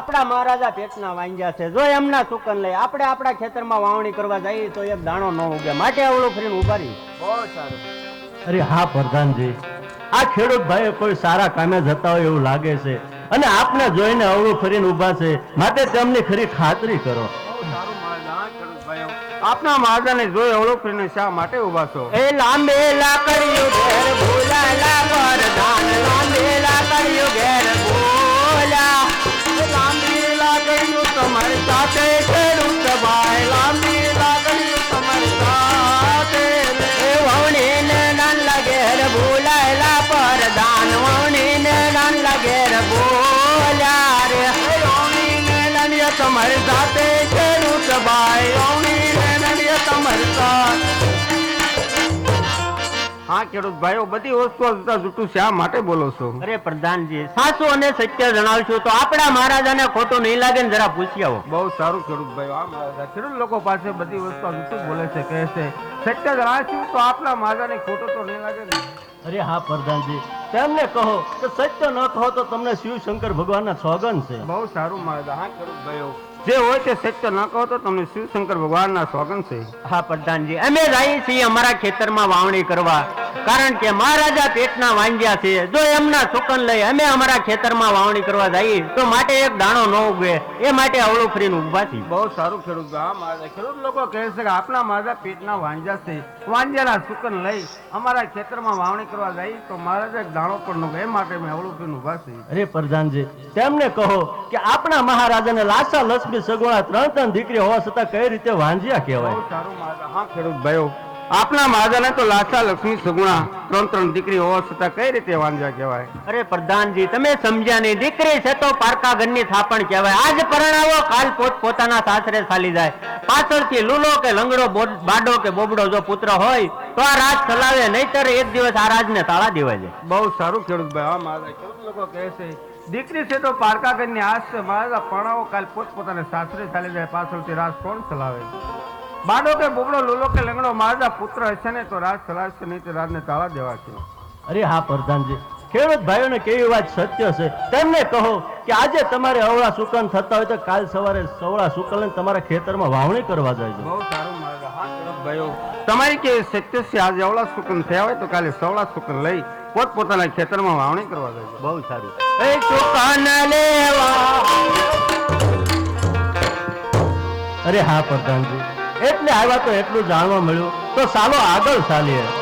આપણા મહારાજા પેટના વાંજ્યા છે. જો એમના સુકન લઈ આપણે આપણા ખેતરમાં વાવણી કરવા જઈએ તો એક દાણો ન ઉગે. માટે આવડું ફરીને ઊભા રહી. બહુ સારું. અરે હા પ્રધાનજી. આ ખેડૂત ભાઈ કોઈ સારા કામે જતા હોય એવું લાગે છે. અને આપને જોઈને અવળું ફરીને ઊભા છે. માટે તેમની ખરી ખાતરી કરો. આપના સારું મહારાજા હા ખેડૂત ભાઈઓ. આપના મહારાજાને જોઈ અવળું ફરીને શા માટે ઊભા છો? એ લાંબે કર્યું ઘેર ભૂલાલા વરદાન લાંબે લાકડિયું ઘેર. હા ખેડૂત ભાઈઓ બધી વસ્તુ જુઠ્ઠું શા માટે બોલો છો. અરે પ્રધાનજી સાચું અને સત્ય જણાવશું તો આપણા મહારાજાને ખોટું નહીં લાગે ને જરા પૂછી આવો. બહુ સારું ખેડૂત ભાઈઓ આ મહારાજા. ખેડૂત લોકો પાસે બધી વસ્તુ જુટું બોલે છે કહે છે સત્ય જણાવશું તો આપણા મહારાજાને ખોટું તો નહીં લાગે ને. અરે હા પ્રધાનજી તેમને કહો કે સત્ય ન કહો તો તમને શિવશંકર ભગવાનના સોગન છે. બહુ સારું મહારાજા હા ખેડૂત ભાઈઓ. જે હોય તે સત્ય ન કહો તો તમને શિવશંકર ભગવાનના સ્વાગન છે. હા, પ્રધાનજી. અમે જઈએ છીએ અમારા ખેતરમાં વાવણી કરવા. કારણ કે મહારાજા પેટના વાંજ્યા છે. જો એમના સુકન લઈ અમે અમારા ખેતરમાં વાવણી કરવા જઈએ તો માટે એક દાણો ન ઉગે. એ માટે અવળું ફરીને ઊભા છે બહુ સારું ખેડૂત હા મહારાજા ખેડૂત લોકો કહે છે કે આપણા મહારાજા પેટના વાંજા છે. વાંજ્યાના સુકન લઈ અમારા ખેતરમાં વાવણી કરવા જઈએ તો મહારાજા એક દાણો પણ ન ઉગે. એ માટે અમે અવળું ફરીને ઊભા છે અરે પ્રધાનજી તેમને કહો કે આપણા મહારાજાને લાસા લક્ષ્મી સગવડા ત્રણ ત્રણ દીકરી હોવા છતાં કઈ રીતે વાંજ્યા કહેવાય? સારું મહારાજા. હા ખેડૂત ભાઈઓ આપણા મહારાજાને તો લાસા લક્ષ્મી સગુણા ત્રણ ત્રણ દીકરી હોવા છતાં કઈ રીતે વાંજા કહેવાય? અરે પ્રધાનજી તમે સમજ્યા નહીં. દીકરી છે તો પારકા ઘરની થાપણ કહેવાય. આજ પરણાવો કાલ પોત પોતાના સાસરે ચાલી જાય. પાછળથી લૂલો કે લંગડો બાડો કે બોબડો જો પુત્ર હોય તો આ રાજ ચલાવે. નહીતર એક દિવસ આ રાજને તાળા દેવાય જાય બહુ સારું ખેડૂત ભાઈ હા મારા ખેડૂત લોકો કહે છે દીકરી છે તો પારકા ઘરની આશ છે મારા પરણાવો કાલ પોત પોતાના સાસરે ચાલી જાય. પાછળથી રાજ કોણ ચલાવે? બાડો કે બોબડો લોલો કે લંગડો મારતા પુત્ર હશે ને તો રાજ ચલાવશે નહીં તો રાજને તાળા દેવા છે. અરે હા પ્રધાનજી ખેડૂત ભાઈઓને કેવી વાત સત્ય છે? તેમને કહો કે આજે તમારે અવળા સુકન થતા હોય તો કાલ સવારે સવળા સુકન તમારા ખેતરમાં વાવણી કરવા જાય છે. બહુ સારું મહારાજા હા ખેડૂત ભાઈઓ. તમારી કે સત્ય છે આજે અવળા સુકન થયા હોય તો કાલે સવળા સુકન લઈ પોત પોતાના ખેતરમાં વાવણી કરવા જાય બહુ સારું. એ સુકન લેવા. અરે હા પ્રધાનજી એટલે આવ્યા તો એટલું જાણવા મળ્યું. તો ચાલો આગળ ચાલીએ.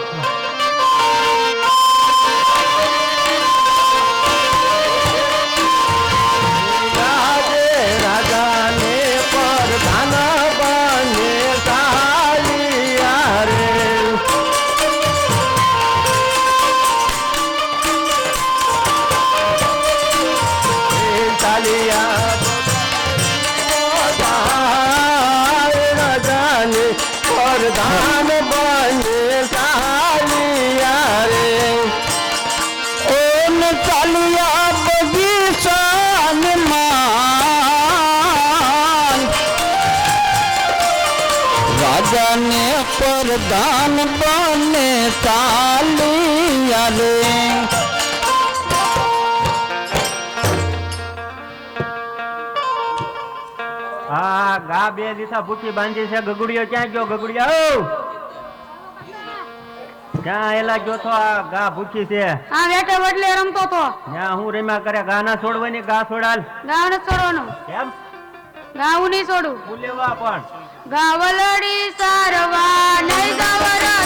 પ્રધાન બને ચાલિયા રે હા ગા બે દિશા ભૂખી બાંધી છે ગગડીઓ ક્યાં ગયો ગગુડિયા? ઓ ક્યાં એલા ગયો છો? આ ગા ભૂખી છે. આ વેટે વડલે રમતો તો. ત્યાં હું રેમા કરે? ગા ના છોડવાની ગા છોડાલ. ગા નથી છોડવાનું. કેમ? ગાવું નહીં છોડું. ભૂલેવા પણ. गावलडी सारवा नाही गावरा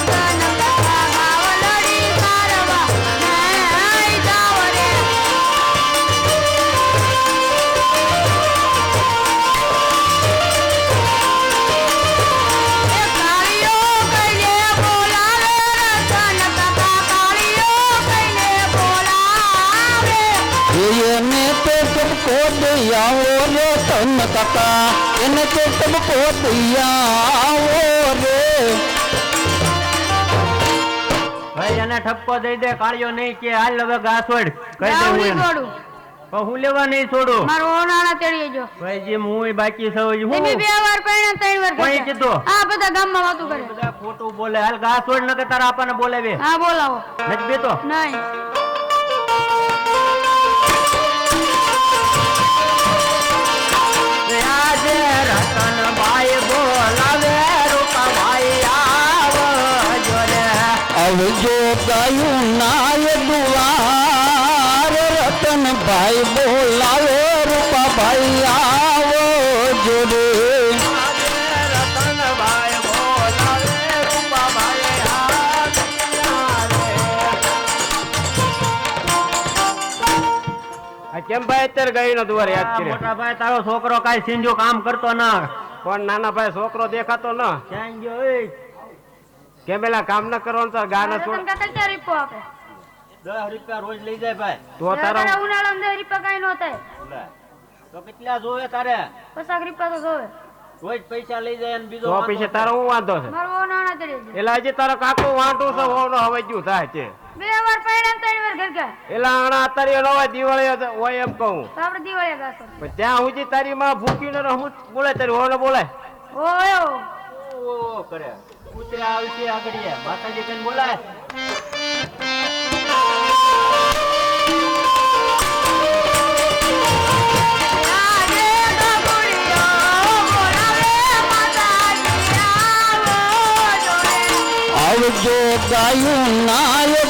તબકો દૈયાઓ રે તન કાકા એને તો તબકો દૈયાઓ રે ભાઈ એને ઠપકો દઈ દે કાળિયો નહીં કે હાલ હવે ગા કહી દે હું છોડું હું લેવા નહીં છોડું? મારો ઓનાણા તેડી જો. ભાઈજી હું બાકી સૌ હું? તમે બે વાર પૈણા ત્રણ વાર કોઈ કીધો? હા બધા ગામમાં વાતો કરે. બધા ખોટું બોલે. હાલ ગા છોડ ન કે તારા આપણને બોલાવે હા બોલાવો. નથી બેતો નહીં. બોલાવે ગાયું નાય દુવાર રતનભાઈ બોલાવે રૂપાભાઈ આવ જોરે કેમ ભાઈ અત્યારે ગઈ યાદ કરી મોટા ભાઈ તારો છોકરો કઈ સિંજો કામ કરતો ના. પણ નાના ભાઈ છોકરો દેખાતો ન. ક્યાં ગયો એ? કેમ પેલા કામ ન કરવાનું તો ગાના છોડ કાકા રીપો આપે? દસ રૂપિયા રોજ લઈ જાય ભાઈ. તો તારો ઉનાળામાં દસ રૂપિયા કઈ ન થાય. તો કેટલા જોવે તારે? પચાસ રૂપિયા તો જોવે. રોજ પૈસા લઈ જાય અને બીજો પૈસા તારો હું વાંધો છે? મારો જાય એટલે હજી તારો કાકો વાંટું છે હવે જ્યું થાય છે. બે વાર પહેણા ત્રણ વાર ઘર ગયા એટલે આણા અત્યારે એનો હોય દિવાળી હોય એમ કહું. તો આપણે દિવાળી ગાસો પણ ત્યાં સુધી તારી માં ભૂખીને રહું બોલે તારી વહુને બોલાય. ઓયો ઓ કરે. કૂતરા આવશે માતાજી બોલાય. આવજો ગાયું નાય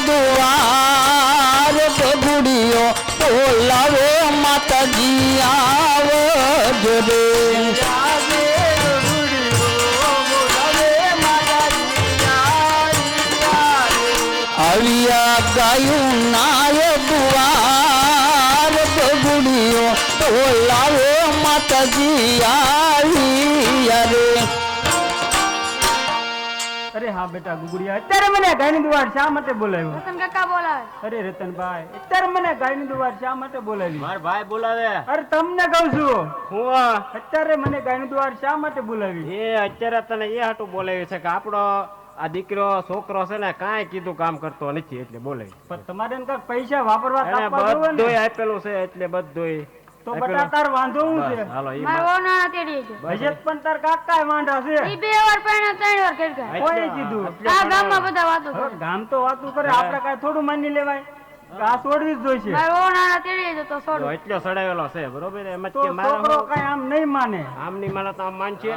માતાજી આવજો આવ્યા ગાયું નાય હા બેટા ગુગડિયા અત્યારે મને ગાયની દુવાર શા માટે બોલાવ્યો? રતન કાકા બોલાવે. અરે રતનભાઈ અત્યારે મને ગાયની દુવાર શા માટે બોલાવી? માર ભાઈ બોલાવે. અરે તમને કહું છું. હું અત્યારે મને ગાયની દુવાર શા માટે બોલાવી? એ અત્યારે તને એ હાટું બોલાવી છે કે આપણો આ દીકરો છોકરો છે ને કાંઈ કીધું કામ કરતો નથી એટલે બોલાવી. પણ તમારે પૈસા વાપરવા. બધુંય આપેલું છે એટલે બધુંય તો. બટા તાર વાંધો હું છે? હાલો ઈ મારો માં- તેડી છે. હજે પણ તાર કાકા વાંઢા છે. ઈ બે વાર પણ ત્રણ વાર ઘર ગયા કોઈ કીધું? આ ગામમાં બધા વાતો કરે. ગામ તો વાતો કરે આપણે કાંઈ થોડું માની લેવાય. આ છોડવી જ જોઈશે. મારો નાના તેડી છે તો છોડું. એટલો સડાવેલો છે બરોબર? એમ જ કે મારો છોકરો હું- આમ નહીં માને. આમ નહીં માને તો આમ માનશે.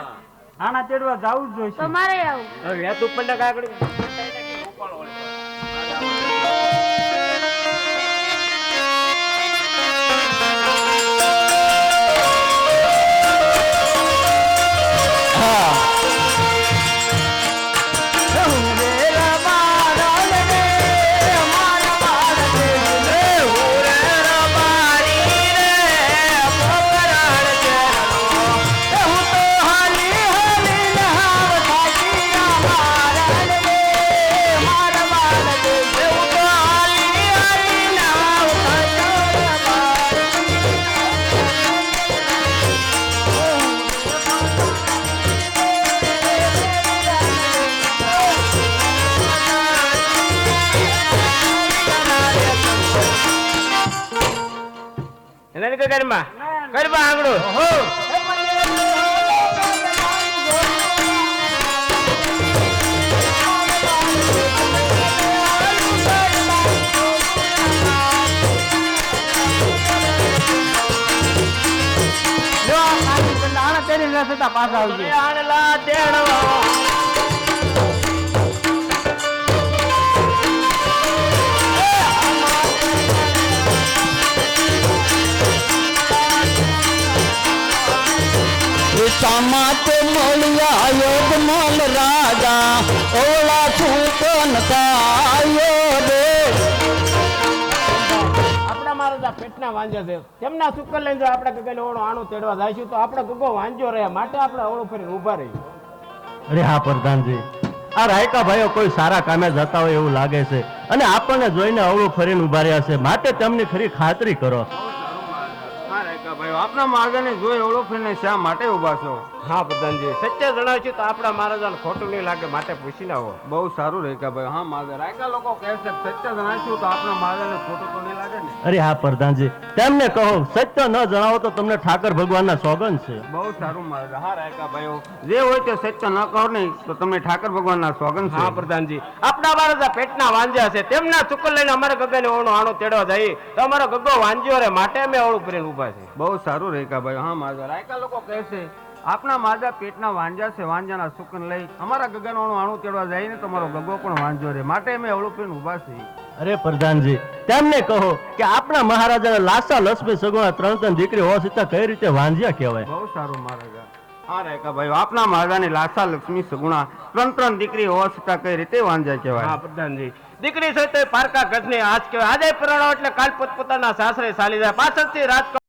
આના તેડવા જાવું જ તો જોઈશે મારે આવું. હવે વેતું પંડક આગળ એને કે ગરબા ગરબા આંગળો હો જો આના તેડી લેશે સામાત મળ્યા યોગ મલ રાજા ઓલા છૂટન કાયો રે. આપણા મારા પેટના વાંજે છે. તેમના સુકર લઈને જો આપણે ગગન ઓળો આણું તેડવા જઈશું તો આપણે ગગો વાંજો રહે. માટે આપણે ઓળો ફરી ઊભા રહી અરે હા પ્રધાનજી. આ રાયકા ભાઈઓ કોઈ સારા કામે જતા હોય એવું લાગે છે. અને આપણને જોઈને અવળું ફરીને ઊભા રહ્યા છે. માટે તેમની ખરી ખાતરી કરો. હા ભાઈ આપના માર્ગને જોઈ ઓળખીને શા માટે ઊભા છો? હા પ્રધાનજી. સત્ય છે તો આપણા મહારાજાને ખોટું નહીં લાગે માટે પૂછી લાવો. બહુ સારું રેખા ભાઈ હા માર્ગ રાયકા લોકો કહે છે કે સત્ય જણાવીશું તો આપના માર્ગને ખોટું તો નહીં લાગે ને? અરે હા પ્રધાનજી. તેમને કહો સત્ય ન જણાવો તો તમને ઠાકર ભગવાનના સોગંદ છે. બહુ સારું મહારાજ. હા રાયકા ભાઈઓ. જે હોય તે સત્ય ન કહો નહીં તો તમને ઠાકર ભગવાનના સોગંદ છે. હા પ્રધાનજી. આપણા મહારાજા પેટના વાંજ્યા છે. તેમના ચુકલ લઈને અમારે ગગને ઓળો આણો તેડવા જઈએ તો અમારો ગગો વાંજ્યો રે માટે અમે ઓળું ફરીને ઊભા છે બહુ સારું રેખા ભાઈ? હા માજા રાયકા લોકો કહે છે આપના માર્ગા પેટના વાંજા છે વાંજાના સુકન લઈ અમારા ગગનવાનું આણું તેડવા જઈને તમારો ગગો પણ વાંજો રે. માટે અમે અવળુપીને ઊભા છીએ. અરે પ્રધાનજી તેમને કહો કે આપણા મહારાજાને લાસા લક્ષ્મી સગુણા ત્રણ ત્રણ દીકરી હોવા છતાં કઈ રીતે વાંજ્યા કહેવાય? બહુ સારું મહારાજા. હા રેખા ભાઈ આપના મહારાજાની લાસા લક્ષ્મી સગુણા ત્રણ ત્રણ દીકરી હોવા છતાં કઈ રીતે વાંઝા હા પ્રધાનજી. દીકરી છે તે પારકા ગઢની આજ કહેવાય. આજે પરણાવો એટલે કાલ પોતપોતાના સાસરે ચાલી જાય. પાછળથી રાજકોટ